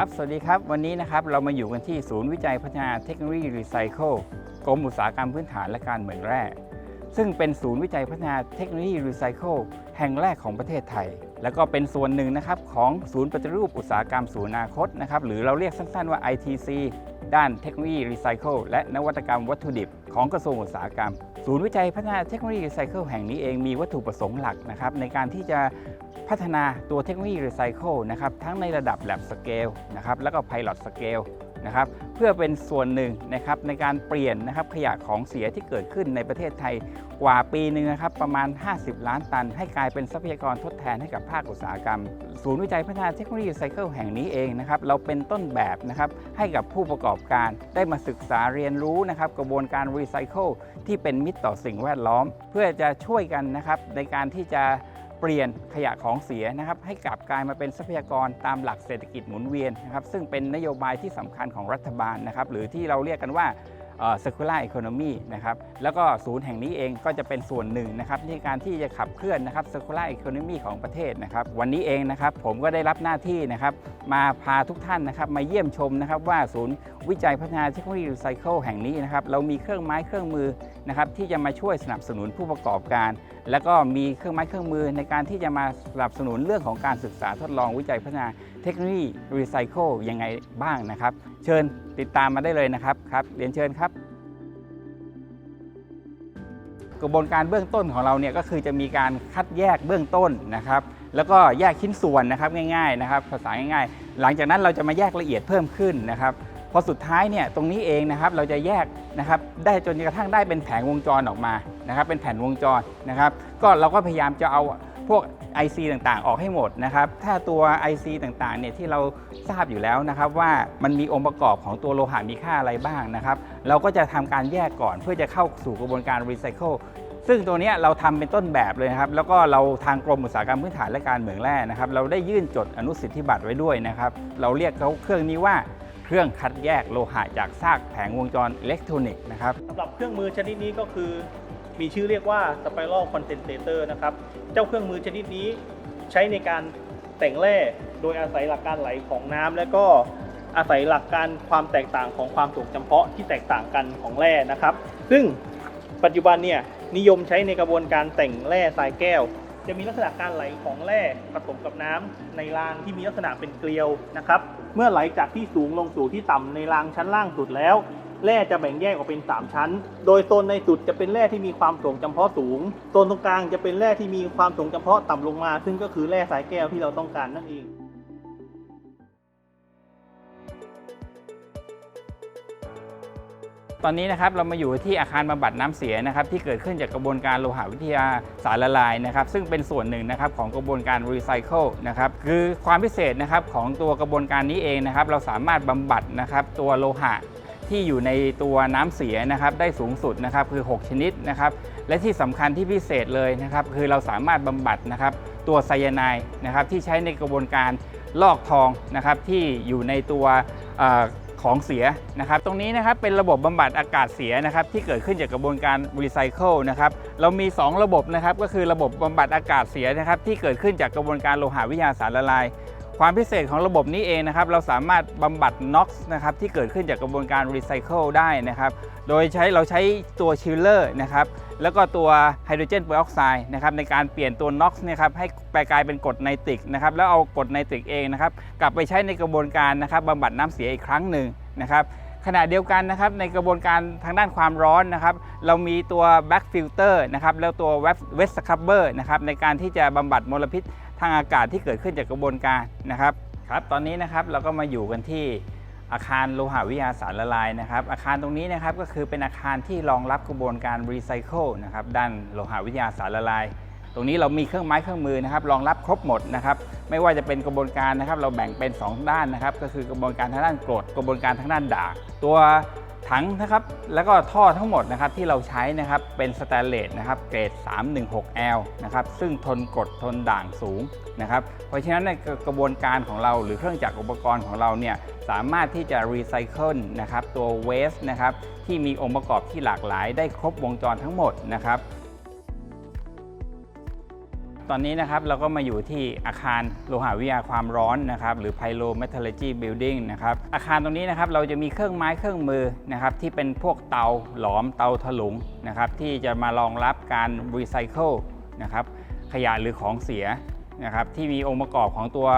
ครับ สวัสดีครับ วันนี้นะครับเรามาอยู่กันที่ศูนย์วิจัยพัฒนาเทคโนโลยีรีไซเคิลกรมอุตสาหกรรมพื้นฐานและการเหมืองแร่ ซึ่งเป็นศูนย์วิจัยพัฒนาเทคโนโลยีรีไซเคิลแห่งแรกของประเทศไทย แล้วก็เป็นส่วนหนึ่งนะครับของศูนย์ปฏิรูปอุตสาหกรรมสู่อนาคตนะครับหรือเราเรียกสั้นๆว่า ITC ด้านเทคโนโลยีรีไซเคิลและนวัตกรรมวัตถุดิบ ของกระทรวงอุตสาหกรรม ศูนย์วิจัยพัฒนาเทคโนโลยีรีไซเคิลแห่งนี้เองมีวัตถุประสงค์หลักนะครับในการที่จะพัฒนาตัวเทคโนโลยีรีไซเคิลนะครับทั้งในระดับแ a บสเกลนะครับแล้วก็ไพลอตสเกล นะครับเพื่อเป็นส่วนหนึ่งนะครับในการเปลี่ยนนะครับขยะของเสียที่เกิดขึ้นในประเทศไทยกว่าปีหนึ่งนะครับประมาณ 50 ล้านตัน ให้กลายเป็นทรัพยากรทดแทนให้กับภาคอุตสาหกรรม ศูนย์วิจัยพัฒนาเทคโนโลยีไซเคิลแห่งนี้เองนะครับเราเป็นต้นแบบนะครับให้กับผู้ประกอบการได้มาศึกษาเรียนรู้นะครับกระบวนการรีไซเคิลที่เป็นมิตรต่อสิ่งแวดล้อม เพื่อจะช่วยกันนะครับในการที่จะ เปลี่ยนขยะของเสียนะครับให้กลับกลายมาเป็นทรัพยากรตามหลักเศรษฐกิจหมุนเวียนนะครับซึ่งเป็นนโยบายที่สำคัญของรัฐบาลนะครับหรือที่เราเรียกกันว่า circular economy นะครับแล้วก็ศูนย์แห่งนี้เองก็จะเป็นส่วนหนึ่งนะครับในการที่จะขับเคลื่อนนะครับ circular economy ของประเทศนะครับวันนี้เองนะครับผมก็ได้รับหน้าที่นะครับมาพาทุกท่านนะครับมาเยี่ยมชมนะครับว่าศูนย์วิจัยพัฒนาเทคโนโลยีรีไซเคิลแห่งนี้นะครับเรามีเครื่องไม้เครื่องมือนะครับที่จะมาช่วยสนับสนุนผู้ประกอบการ แล้วก็มีเครื่องไม้เครื่องมือในการที่จะมาสนับสนุนเรื่องของการศึกษาทดลองวิจัยพัฒนา ทคโนโลยีรีไซเคิลยังไงบ้างนะครับ เชิญติดตามมาได้เลยนะครับครับเรียนเชิญครับ กระบวนการเบื้องต้นของเราเนี่ยก็คือจะมีการคัดแยกเบื้องต้นนะครับ แล้วก็แยกชิ้นส่วนนะครับง่ายๆนะครับ ภาษาง่ายๆ หลังจากนั้นเราจะมาแยกละเอียดเพิ่มขึ้นนะครับพอสุดท้ายเนี่ยตรงนี้เองนะครับเราจะแยกนะครับได้จนกระทั่งได้เป็นแผงวงจรออกมานะครับ เป็นแผ่นวงจรนะครับ ก็เราก็พยายามจะเอา พวก IC ต่างๆ ออกให้หมดนะครับ ถ้าตัว IC ต่างๆเนี่ยที่เราทราบอยู่แล้วนะครับ ว่ามันมีองค์ประกอบของตัวโลหะมีค่าอะไรบ้างนะครับ เราก็จะทำการแยกก่อนเพื่อจะเข้าสู่กระบวนการรีไซเคิลซึ่งตัวเนี้ยเราทำเป็นต้นแบบเลยนะครับ แล้วก็เราทางกรมอุตสาหกรรมพื้นฐานและการเหมืองแร่นะครับ เราได้ยื่นจดอนุสิทธิบัตรไว้ด้วยนะครับ เราเรียกเขาเครื่องนี้ว่าเครื่องคัดแยกโลหะจากซากแผงวงจรอิเล็กทรอนิกส์นะครับสำหรับเครื่องมือชนิดนี้ก็คือ มีชื่อเรียกว่า Spiral Condensator นะครับ เจ้าเครื่องมือชนิดนี้ใช้ในการแต่งแร่โดยอาศัยหลักการไหลของน้ำและก็อาศัยหลักการความแตกต่างของความถ่วงจำเพาะที่แตกต่างกันของแร่นะครับ ซึ่งปัจจุบันเนี่ยนิยมใช้ในกระบวนการแต่งแร่ทรายแก้ว จะมีลักษณะการไหลของแร่ผสมกับน้ำในรางที่มีลักษณะเป็นเกลียวนะครับ เมื่อไหลจากที่สูงลงสู่ที่ต่ำในรางชั้นล่างสุดแล้ว แร่จะแบ่งแยกออกเป็น 3 ชั้น โดยโซนในสุดจะเป็นแร่ที่มีความถ่วงจำเพาะสูง โซนตรงกลางจะเป็นแร่ที่มีความถ่วงจำเพาะต่ำลงมา ซึ่งก็คือแร่สายแก้วที่เราต้องการนั่นเองตอนนี้นะครับเรามาอยู่ที่อาคารบำบัดน้ำเสียนะครับที่เกิดขึ้นจากกระบวนการโลหะวิทยาสารละลายนะครับซึ่งเป็นส่วนหนึ่งนะครับของกระบวนการรีไซเคิลนะครับคือความพิเศษนะครับของตัวกระบวนการนี้เองนะครับเราสามารถบำบัดนะครับตัวโลหะ ที่อยู่ในตัวน้ำเสียนะครับได้สูงสุดนะครับคือ 6 ชนิดนะครับและที่สำคัญที่พิเศษเลยนะครับคือเราสามารถบำบัดนะครับตัวไซยาไนด์นะครับที่ใช้ในกระบวนการลอกทองนะครับที่อยู่ในตัวอของเสียนะครับตรงนี้นะครับเป็นระบบบำบัดอากาศเสียนะครับที่เกิดขึ้นจากกระบวนการรีไซเคิลนะครับเรามี 2 ระบบนะครับก็คือระบบบำบัดอากาศเสียนะครับที่เกิดขึ้นจากกระบวนการโลหะวิทยาสารละลาย ความพิเศษของระบบนี้เองนะครับ เราสามารถบำบัดน็อกซ์นะครับที่เกิดขึ้นจากกระบวนการรีไซเคิลได้นะครับ โดยใช้เราใช้ตัวชิลเลอร์นะครับ แล้วก็ตัวไฮโดรเจนเปอร์ออกไซด์นะครับในการเปลี่ยนตัวน็อกซ์นะครับให้ไปกลายเป็นกรดไนตริกนะครับ แล้วเอากรดไนตริกเองนะครับ กลับไปใช้ในกระบวนการนะครับบำบัดน้ำเสียอีกครั้งหนึ่งนะครับ ขณะเดียวกันนะครับในกระบวนการทางด้านความร้อนนะครับ เรามีตัว back filter นะครับแล้วตัว wet scrubber นะครับในการที่จะบำบัดมลพิษทางอากาศที่เกิดขึ้นจากกระบวนการนะครับครับตอนนี้นะครับเราก็มาอยู่กันที่อาคารโลหะวิทยาสารละลายนะครับ อาคารตรงนี้นะครับก็คือเป็นอาคารที่รองรับกระบวนการรีไซเคิลนะครับด้านโลหะวิทยาสารละลาย ตรงนี้เรามีเครื่องไม้เครื่องมือนะครับรองรับครบหมดนะครับไม่ว่าจะเป็นกระบวนการนะครับ เราแบ่งเป็น 2 ด้านนะครับ ก็คือกระบวนการทางด้านกรดกระบวนการทางด้านด่างตัวถังนะครับแล้วก็ท่อทั้งหมดนะครับที่เราใช้นะครับเป็นสแตนเลสนะครับเกรด 316L นะครับซึ่งทนกรดทนด่างสูงนะครับเพราะฉะนั้นในกระบวนการของเราหรือเครื่องจักรอุปกรณ์ของเราเนี่ยสามารถที่จะรีไซเคิลนะครับตัวเวสนะครับที่มีองค์ประกอบที่หลากหลายได้ครบวงจรทั้งหมดนะครับ ตอนนี้นะครับเราก็มาอยู่ที่อาคารโลหะวิทยาความร้อนนะครับหรือ Pyrometallurgy Building นะครับอาคารตรงนี้นะครับเราจะมีเครื่องไม้เครื่องมือนะครับที่เป็นพวกเตาหลอมเตาถลุงนะครับที่จะมารองรับการรีไซเคิลนะครับขยะหรือของเสียนะครับที่มีองค์ประกอบของตัว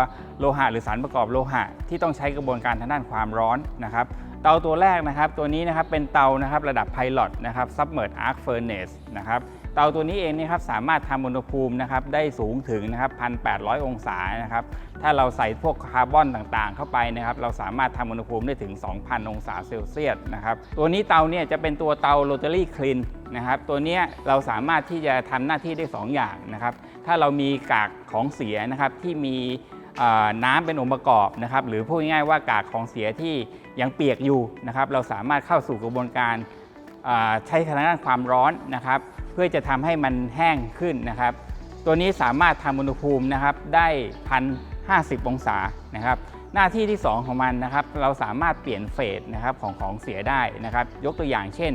โลหะหรือสารประกอบโลหะ ที่ต้องใช้กระบวนการทางด้านความร้อนนะครับเตาตัวแรกนะครับ ตัวนี้นะครับเป็นเตานะครับระดับไพลอตนะครับ Submerged Arc Furnace นะครับเตาตัวนี้เองนยครับสามารถทำอุณหภูมินะครับได้สูงถึงนะครับ1,800 องศานะครับถ้าเราใส่พวกคาร์บอนต่างๆ เข้าไปนะครับเราสามารถทำอุณหภูมิได้ถึง 2,000 องศาเซลเซียสนะครับตัวนี้เตาเนี่ยจะเป็นตัวเตาโรตารี่คลีนนะครับตัวเนี้ยเราสามารถที่จะทำหน้าที่ได้ 2 อย่างนะครับถ้าเรามีกากของเสียนะครับที่มี น้ำเป็นองค์ประกอบนะครับหรือพูดง่ายๆว่ากากของเสียที่ยังเปียกอยู่นะครับเราสามารถเข้าสู่กระบวนการใช้ทางด้านความร้อนนะครับ เพื่อจะทำให้มันแห้งขึ้นนะครับ ตัวนี้สามารถทำอุณหภูมินะครับได้พันห้าสิบองศานะครับ หน้าที่ที่ 2 ของมันนะครับเราสามารถเปลี่ยนเฟสนะครับของของเสียได้นะครับยกตัวอย่างเช่น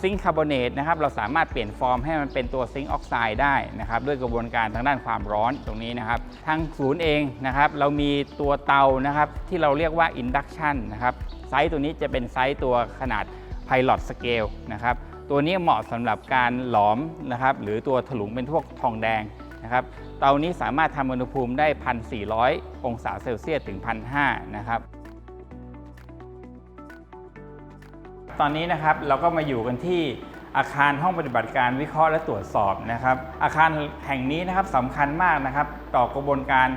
ซิงค์คาร์บอเนตนะครับเราสามารถเปลี่ยนฟอร์มให้มันเป็นตัวซิงค์ออกไซด์ได้นะครับด้วยกระบวนการทางด้านความร้อนตรงนี้นะครับทางศูนย์เองนะครับเรามีตัวเตานะครับที่เราเรียกว่า induction นะครับไซส์ตัวนี้จะเป็นไซส์ตัวขนาด pilot scale นะครับตัวนี้เหมาะสำหรับการหลอมนะครับหรือตัวถลุงเป็นพวกทองแดงนะครับ เตานี้สามารถทำอุณหภูมิได้ 1,400 องศาเซลเซียสถึง 1,500 นะครับ ตอนนี้นะครับเราก็มาอยู่กันที่อาคารห้องปฏิบัติการวิเคราะห์และตรวจสอบนะครับ อาคารแห่งนี้นะครับสำคัญมากนะครับ ต่อกระบวนการ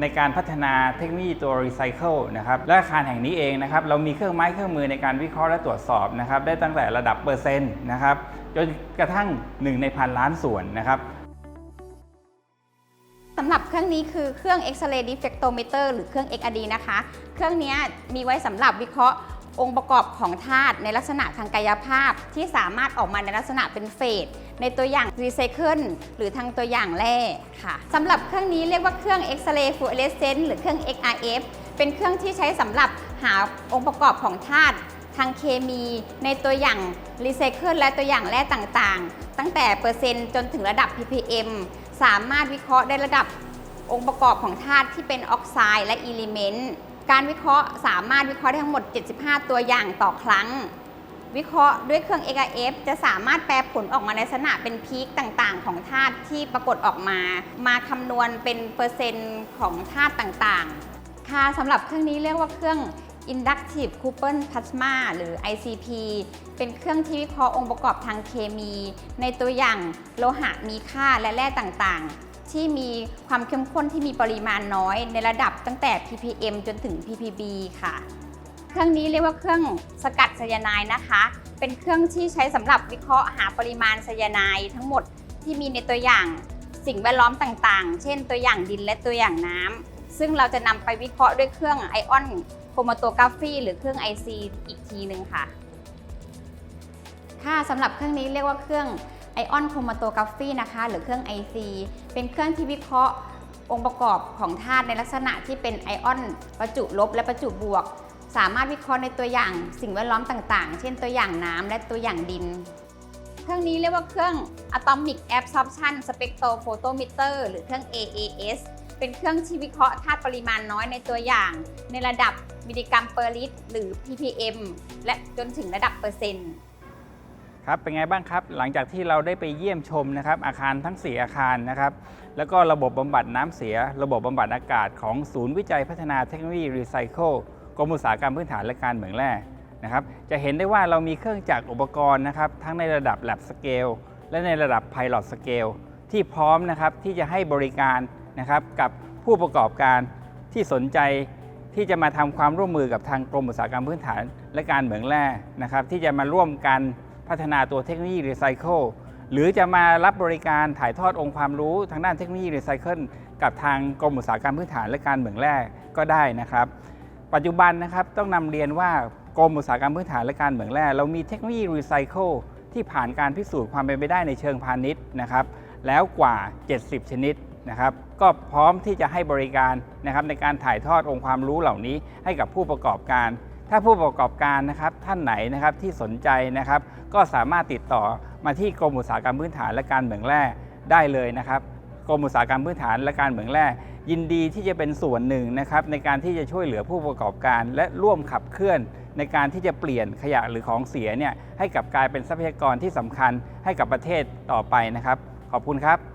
ในการพัฒนาเทคโนโลยีตัวรีไซเคิลนะครับและอาคารแห่งนี้เองนะครับเรามีเครื่องไม้เครื่องมือในการวิเคราะห์และตรวจสอบนะครับได้ตั้งแต่ระดับเปอร์เซ็นต์นะครับจนกระทั่ง 1 ในพันล้านส่วนนะครับ สำหรับเครื่องนี้คือเครื่อง X-ray diffractometer หรือเครื่อง XRD นะคะ เครื่องนี้มีไว้สำหรับวิเคราะห์องค์ประกอบของธาตุในลักษณะทางกายภาพที่สามารถออกมาในลักษณะเป็นเฟสในตัวอย่างรีไซเคิลหรือทางตัวอย่างแร่ค่ะสำหรับเครื่องนี้เรียกว่าเครื่อง X-ray fluorescence หรือเครื่อง XRF เป็นเครื่องที่ใช้สำหรับหาองค์ประกอบของธาตุทางเคมีในตัวอย่างรีไซเคิลและตัวอย่างแร่ต่างๆ ตั้งแต่เปอร์เซ็นต์จนถึงระดับ ppm สามารถวิเคราะห์ได้ระดับองค์ประกอบของธาตุที่เป็นออกไซด์และอิเลเมนต์ การวิเคราะห์สามารถวิเคราะห์ได้ทั้งหมด 75 ตัวอย่างต่อครั้ง วิเคราะห์ด้วยเครื่อง XRF จะสามารถแปลผลออกมาในลักษณะเป็นพีคต่างๆ ของธาตุที่ปรากฏออกมา มาคำนวณเป็นเปอร์เซ็นต์ของธาตุต่างๆ ค่ะสำหรับเครื่องนี้เรียกว่าเครื่อง Inductive Coupled Plasma หรือ ICP เป็นเครื่องที่วิเคราะห์องค์ประกอบทางเคมี ในตัวอย่างโลหะมีค่าและแร่ต่างๆ ที่มีความเข้มข้นที่มีปริมาณน้อย ในระดับตั้งแต่ ppm จนถึง ppb ค่ะ เครื่องนี้เรียกว่าเครื่องสกัดไซยาไนด์นะคะ เป็นเครื่องที่ใช้สำหรับวิเคราะห์หาปริมาณไซยาไนด์ทั้งหมดที่มีในตัวอย่างสิ่งแวดล้อมต่างๆ เช่น ตัวอย่างดินและตัวอย่างน้ำซึ่งเราจะนำไปวิเคราะห์ด้วยเครื่องไอออน โครมาโตกราฟีหรือเครื่อง IC อีกทีหนึ่งค่ะ ค่ะสำหรับเครื่องนี้เรียกว่าเครื่อง Ion Chromatography นะคะ หรือเครื่อง IC เป็นเครื่องที่วิเคราะห์องค์ประกอบของธาตุในลักษณะที่เป็นไอออนประจุลบและประจุบวก สามารถวิเคราะห์ในตัวอย่างสิ่งแวดล้อมต่างๆ เช่นตัวอย่างน้ำและตัวอย่างดิน เครื่องนี้เรียกว่าเครื่อง Atomic Absorption Spectrophotometer หรือเครื่อง AAS เป็นเครื่องที่วิเคราะห์ธาตุปริมาณน้อยในตัวอย่าง ในระดับมิลลิกรัมเปอร์ลิตร หรือ ppm และจนถึงระดับเปอร์เซ็นต์ ครับเป็นไงบ้างครับ หลังจากที่เราได้ไปเยี่ยมชมนะครับ อาคารทั้ง 4 อาคารนะครับ แล้วก็ระบบบำบัดน้ำเสีย ระบบบำบัดอากาศของศูนย์วิจัยพัฒนาเทคโนโลยีรีไซเคิลกรมอุตสาหกรรมพื้นฐานและการเหมืองแร่นะครับจะเห็นได้ว่าเรามีเครื่องจักรอุปกรณ์นะครับ ทั้งในระดับ lab scale และในระดับ pilot scale ที่พร้อมนะครับที่จะให้บริการ นะครับกับผู้ประกอบการที่สนใจที่จะมาทำความร่วมมือกับทางกรมอุตสาหกรรมพื้นฐาน และการเหมืองแร่นะครับที่จะมาร่วมกันพัฒนาตัวเทคโนโลยีรีไซเคิลหรือจะมารับบริการถ่ายทอดองค์ความรู้ทางด้านเทคโนโลยีรีไซเคิลกับทางกรมอุตสาหกรรมพื้นฐานและการเหมืองแร่ก็ได้นะครับ ปัจจุบันนะครับต้องนำเรียนว่ากรมอุตสาหกรรมพื้นฐานและการเหมืองแร่เรามีเทคโนโลยีรีไซเคิลที่ผ่านการพิสูจน์ความเป็นไปได้ในเชิงพาณิชย์นะครับแล้วกว่า 70 ชนิด นะครับก็พร้อมที่จะให้บริการนะครับในการถ่ายทอดองค์ความรู้เหล่านี้ให้กับผู้ประกอบการ ถ้าผู้ประกอบการนะครับท่านไหนนะครับที่สนใจนะครับ ก็สามารถติดต่อมาที่กรมอุตสาหกรรมพื้นฐานและการเหมืองแร่ได้เลยนะครับกรมอุตสาหกรรมพื้นฐานและการเหมืองแร่ยินดีที่จะเป็นส่วนหนึ่งนะครับในการที่จะช่วยเหลือผู้ประกอบการ และร่วมขับเคลื่อน ในการที่จะเปลี่ยนขยะหรือของเสียเนี่ยให้กลับกลายเป็นทรัพยากรที่สำคัญให้กับประเทศต่อไปนะครับ ขอบคุณครับ